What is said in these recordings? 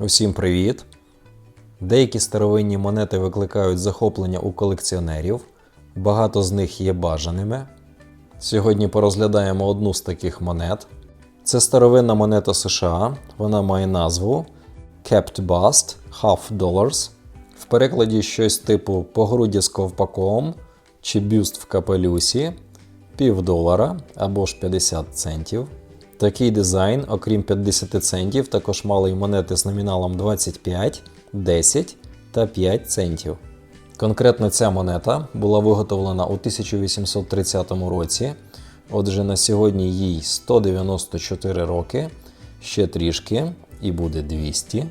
Усім привіт! Деякі старовинні монети викликають захоплення у колекціонерів, багато з них є бажаними. Сьогодні порозглядаємо одну з таких монет. Це старовинна монета США, вона має назву Capped Bust Half Dollars. В перекладі щось типу погруддя з ковпаком чи бюст в капелюсі пів долара або ж 50 центів. Такий дизайн, окрім 50 центів, також мали й монети з номіналом 25, 10 та 5 центів. Конкретно ця монета була виготовлена у 1830 році. Отже, на сьогодні їй 194 роки, ще трішки, і буде 200.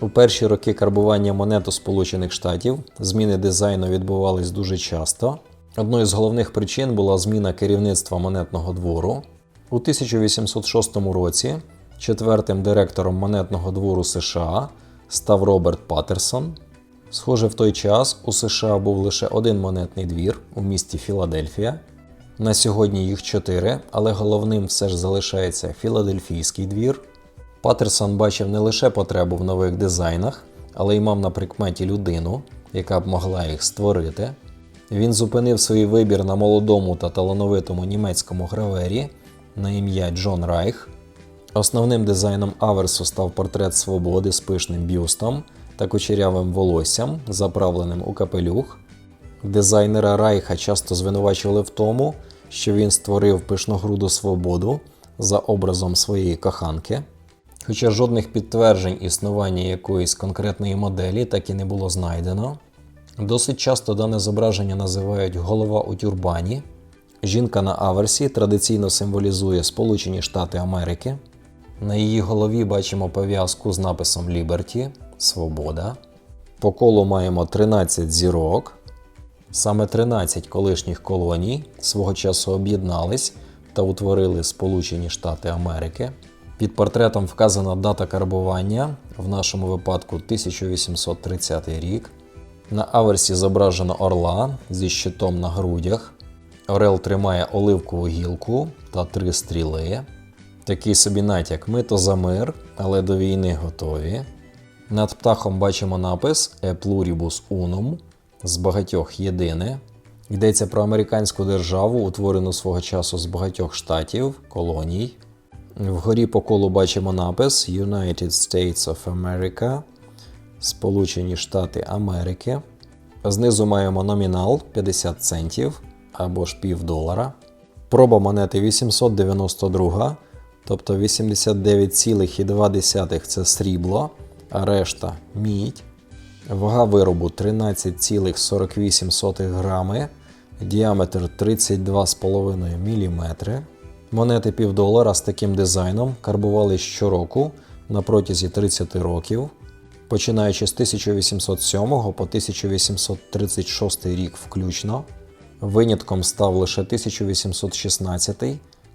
У перші роки карбування монет у Сполучених Штатів зміни дизайну відбувались дуже часто. Одною з головних причин була зміна керівництва монетного двору. У 1806 році четвертим директором монетного двору США став Роберт Паттерсон. Схоже, в той час у США був лише один монетний двір у місті Філадельфія. На сьогодні їх чотири, але головним все ж залишається Філадельфійський двір. Паттерсон бачив не лише потребу в нових дизайнах, але й мав на прикметі людину, яка б могла їх створити. Він зупинив свій вибір на молодому та талановитому німецькому гравері на ім'я Джон Райх. Основним дизайном аверсу став портрет свободи з пишним бюстом та кучерявим волоссям, заправленим у капелюх. Дизайнера Райха часто звинувачували в тому, що він створив пишногруду свободу за образом своєї коханки. Хоча жодних підтверджень існування якоїсь конкретної моделі так і не було знайдено. Досить часто дане зображення називають голова у тюрбані. Жінка на аверсі традиційно символізує Сполучені Штати Америки. На її голові бачимо пов'язку з написом Liberty Свобода. По колу маємо 13 зірок. Саме 13 колишніх колоній свого часу об'єднались та утворили Сполучені Штати Америки. Під портретом вказана дата карбування, в нашому випадку 1830 рік. На аверсі зображено орла зі щитом на грудях. Орел тримає оливкову гілку та три стріли. Такий собі натяк ми то за мир, але до війни готові. Над птахом бачимо напис E pluribus unum з багатьох єдине. Йдеться про американську державу, утворену свого часу з багатьох штатів, колоній. Вгорі по колу бачимо напис United States of America, Сполучені Штати Америки. Знизу маємо номінал 50 центів або ж пів долара. Проба монети 892, тобто 89,2 це срібло, а решта мідь. Вага виробу 13,48 грами, діаметр 32,5 мм. Монети півдолара з таким дизайном карбували щороку на протязі 30 років, починаючи з 1807 по 1836 рік включно. Винятком став лише 1816,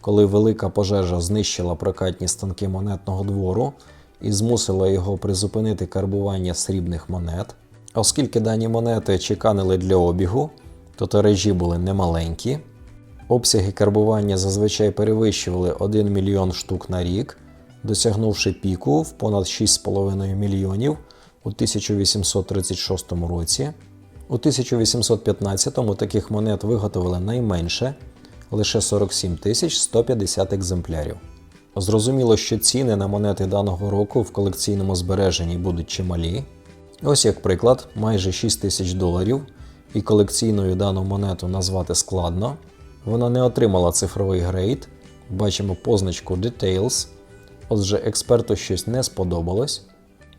коли велика пожежа знищила прокатні станки монетного двору і змусила його призупинити карбування срібних монет. Оскільки дані монети чеканили для обігу, то тиражі були немаленькі. Обсяги карбування зазвичай перевищували 1 мільйон штук на рік, досягнувши піку в понад 6,5 мільйонів у 1836 році. У 1815-му таких монет виготовили найменше лише 47 150 екземплярів. Зрозуміло, що ціни на монети даного року в колекційному збереженні будуть чималі. Ось як приклад, майже 6 тисяч доларів, і колекційною дану монету назвати складно. Вона не отримала цифровий грейд, бачимо позначку Details. Отже, експерту щось не сподобалось.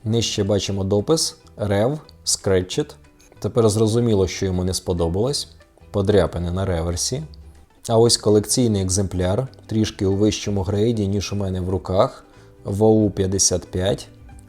Нижче бачимо допис Rev Scratched. Тепер зрозуміло, що йому не сподобалось. Подряпини на реверсі. А ось колекційний екземпляр, трішки у вищому грейді, ніж у мене в руках, ВОУ 55.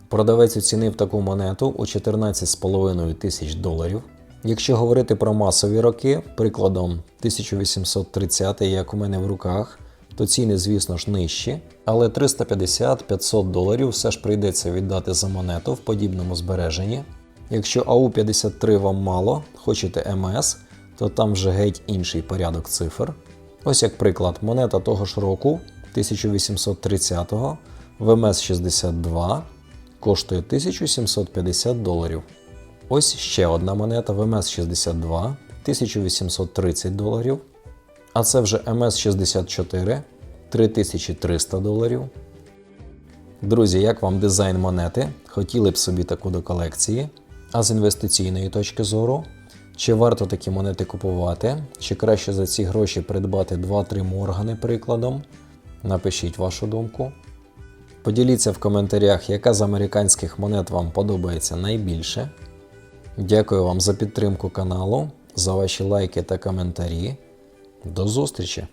Продавець оцінив таку монету у 14,5 тисяч доларів. Якщо говорити про масові роки, прикладом 1830, як у мене в руках, то ціни, звісно ж, нижчі, але 350-500 доларів все ж прийдеться віддати за монету в подібному збереженні. Якщо АУ-53 вам мало, хочете МС, то там вже геть інший порядок цифр. Ось як приклад, монета того ж року, 1830-го, ВМС 62, коштує 1750 доларів. Ось ще одна монета ВМС-62 1830 доларів. А це вже МС-64 3300 доларів. Друзі, як вам дизайн монети? Хотіли б собі таку до колекції? А з інвестиційної точки зору, чи варто такі монети купувати, чи краще за ці гроші придбати 2-3 моргани прикладом? Напишіть вашу думку. Поділіться в коментарях, яка з американських монет вам подобається найбільше. Дякую вам за підтримку каналу, за ваші лайки та коментарі. До зустрічі!